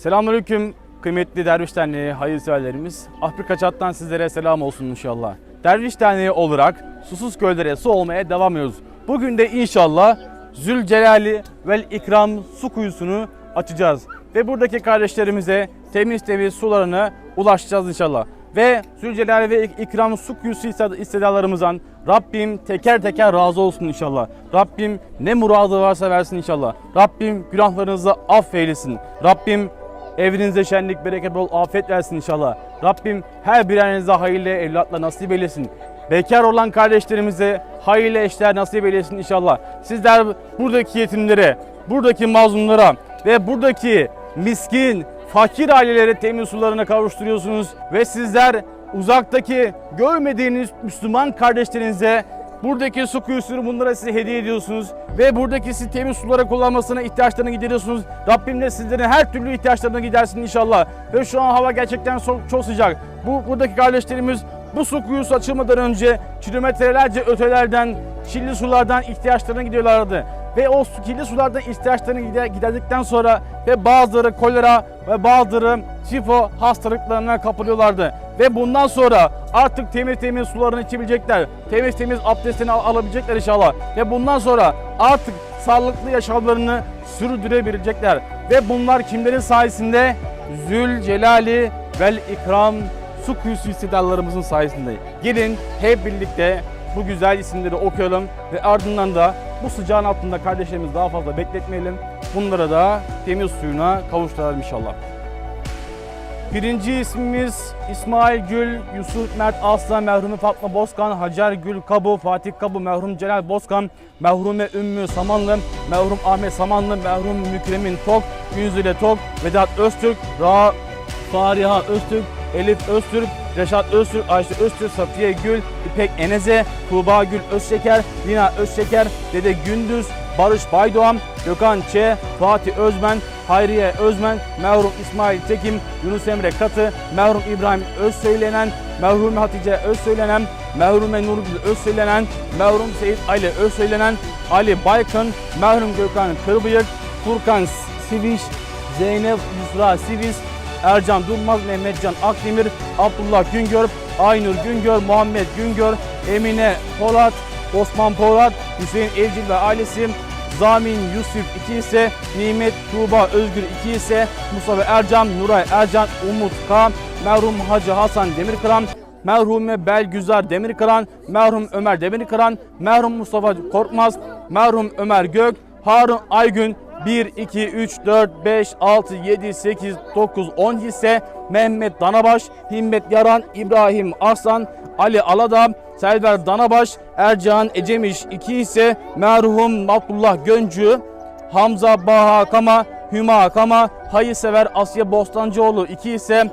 Selamünaleyküm kıymetli Derviş Derneği hayırseverlerimiz. Afrika Çat'tan sizlere selam olsun inşallah. Derviş Derneği olarak susuz göllere su olmaya devam ediyoruz. Bugün de inşallah Zülcelali vel İkram su kuyusunu açacağız. Ve buradaki kardeşlerimize temiz temiz sularını ulaşacağız inşallah. Ve Zülcelal ve İkram su kuyusu istedalarımızdan Rabbim teker teker razı olsun inşallah. Rabbim ne muradı varsa versin inşallah. Rabbim günahlarınızı affeylesin. Rabbim Evinize şenlik, bereket, bol afiyet versin inşallah. Rabbim her birinize hayırlı evlatla nasip eylesin. Bekar olan kardeşlerimize hayırlı eşler nasip eylesin inşallah. Sizler buradaki yetimlere, buradaki mazlumlara ve buradaki miskin, fakir ailelere temiz sularına kavuşturuyorsunuz. Ve sizler uzaktaki görmediğiniz Müslüman kardeşlerinize Buradaki su kuyusunu bunlara size hediye ediyorsunuz ve buradaki siz temiz sulara kullanmasına ihtiyaçlarını gideriyorsunuz. Rabbim de sizlerin her türlü ihtiyaçlarını gidersin inşallah. Ve şu an hava gerçekten çok, çok sıcak. Bu buradaki kardeşlerimiz bu su kuyusu açılmadan önce kilometrelerce ötelerden, kirli sulardan ihtiyaçlarına gidiyorlardı. Ve o su- kirli sulardan ihtiyaçlarını gider- giderdikten sonra ve bazıları kolera ve bazıları tifo hastalıklarına kapılıyorlardı. Ve bundan sonra artık temiz temiz sularını içebilecekler. Temiz temiz abdestini al- alabilecekler inşallah. Ve bundan sonra artık sağlıklı yaşamlarını sürdürebilecekler. Ve bunlar kimlerin sayesinde? Zül Celali vel İkram su kuyusu istidarlarımızın sayesinde. Gelin hep birlikte bu güzel isimleri okuyalım ve ardından da bu sıcağın altında kardeşlerimizi daha fazla bekletmeyelim. Bunlara da temiz suyuna kavuşturalım inşallah. Birinci ismimiz İsmail Gül, Yusuf Mert Aslan, merhumu Fatma Bozkan, Hacer Gül Kabu, Fatih Kabu, merhum Celal Bozkan, merhume Ümmü Samanlı, merhum Ahmet Samanlı, merhum Mükremin Tok, Günzüle Tok, Vedat Öztürk, Ra Fariha Öztürk, Elif Öztürk, Reşat Öztürk, Ayşe Öztürk, Safiye Gül, İpek Eneze, Tuğba Gül Özşeker, Lina Özşeker, Dede Gündüz, Barış Baydoğan, Gökhan Ç, Fatih Özmen, Hayriye Özmen, merhum İsmail Tekim, Yunus Emre Katı, merhum İbrahim Özsöylenen, merhum Hatice Özsöylenen, merhume Nurgül Özsöylenen, merhum Seyit Ali Özsöylenen, Ali Baykın, merhum Gökhan Kırbıyık, Furkan Siviş, Zeynep Yusra Sivis, Ercan Durmaz, Mehmetcan Akdemir, Abdullah Güngör, Aynur Güngör, Muhammed Güngör, Emine Polat, Osman Polat, Hüseyin Evcil ve ailesi, Zamin Yusuf 2 ise, Nimet Tuğba Özgür 2 ise, Mustafa Ercan, Nuray Ercan, Umut K, merhum Hacı Hasan Demirkıran, merhume Belgüzar Demirkıran, merhum Ömer Demirkıran, merhum Mustafa Korkmaz, merhum Ömer Gök, Harun Aygün, 1, 2, 3, 4, 5, 6, 7, 8, 9, 10 hisse Mehmet Danabaş, Himmet Yaran, İbrahim Arslan, Ali Aladağ, Selver Danabaş, Ercan Ecemiş. 2 hisse merhum Abdullah Göncü, Hamza Baha Kama, Hüma Kama, Hayırsever Asya Bostancıoğlu. 2 ise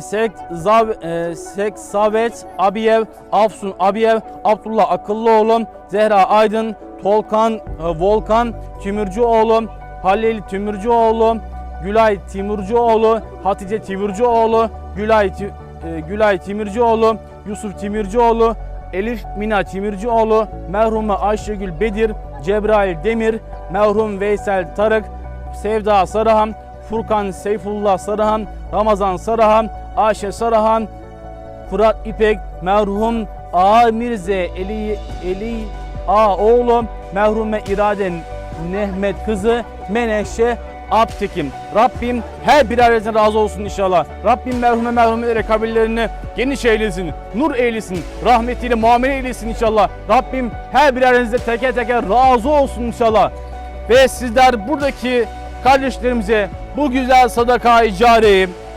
Sek, Zav, e, Sek Savet Abiyev, Afsun Abiyev, Abdullah Akıllıoğlu, Zehra Aydın, Tolkan e, Volkan Tümürcüoğlu, Halil Tümürcüoğlu, Gülay Timurcuoğlu, Hatice Timurcuoğlu, Gülay e, Gülay Timircioğlu, Yusuf Timircioğlu, Elif Mina Timircioğlu, merhume Ayşegül Bedir, Cebrail Demir, merhum Veysel Tarık, Sevda Sarıhan, Furkan Seyfullah Sarıhan, Ramazan Sarıhan, Ayşe Sarıhan, Fırat İpek, merhum A Mirze Eli Eli A oğlu, merhume İrade Nehmet kızı, Menekşe Abtekim. Rabbim her birerinizden razı olsun inşallah. Rabbim merhume merhumelere kabirlerini geniş eylesin, nur eylesin, rahmetiyle muamele eylesin inşallah. Rabbim her birerinizde teker teker razı olsun inşallah. Ve sizler buradaki kardeşlerimize bu güzel sadaka-i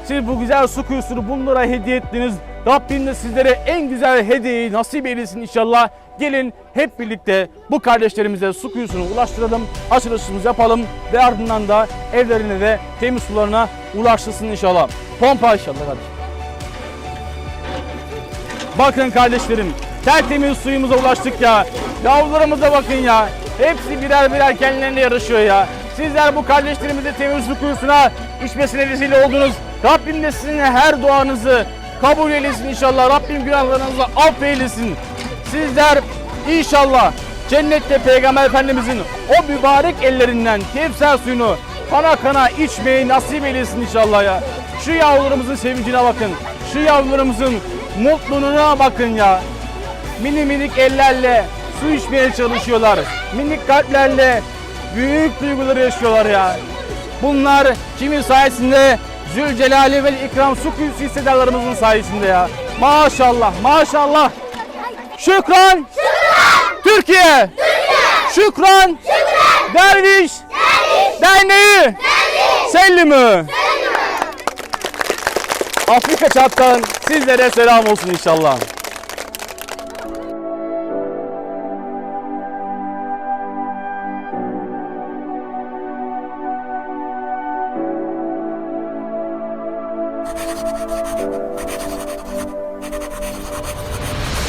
siz bu güzel su kuyusunu bunlara hediye ettiniz. Rabbim de sizlere en güzel hediyeyi nasip eylesin inşallah. Gelin hep birlikte bu kardeşlerimize su kuyusunu ulaştıralım, açılışımızı yapalım ve ardından da evlerine ve temiz sularına ulaştırsın inşallah. Pompa inşallah kardeşim. Bakın kardeşlerim, tertemiz suyumuza ulaştık ya. Yavrularımıza bakın ya. Hepsi birer birer kendilerine yarışıyor ya. Sizler bu kardeşlerimize temiz su kuyusuna içmesine vesile oldunuz. Rabbim de sizin her duanızı kabul eylesin inşallah. Rabbim günahlarınızı affeylesin. Sizler inşallah cennette Peygamber Efendimizin o mübarek ellerinden Kevser suyunu kana kana içmeyi nasip eylesin inşallah ya. Şu yavrularımızın sevincine bakın. Şu yavrularımızın mutluluğuna bakın ya. Mini minik ellerle su içmeye çalışıyorlar. Minik kalplerle büyük duyguları yaşıyorlar ya. Bunlar kimin sayesinde? Zülcelali ve İkram su kuyusu hissedarlarımızın sayesinde ya. Maşallah, maşallah. Şükran. Türkiye. Şükran. Derviş. Derneği. Sellimi. Afrika çattan sizlere selam olsun inşallah.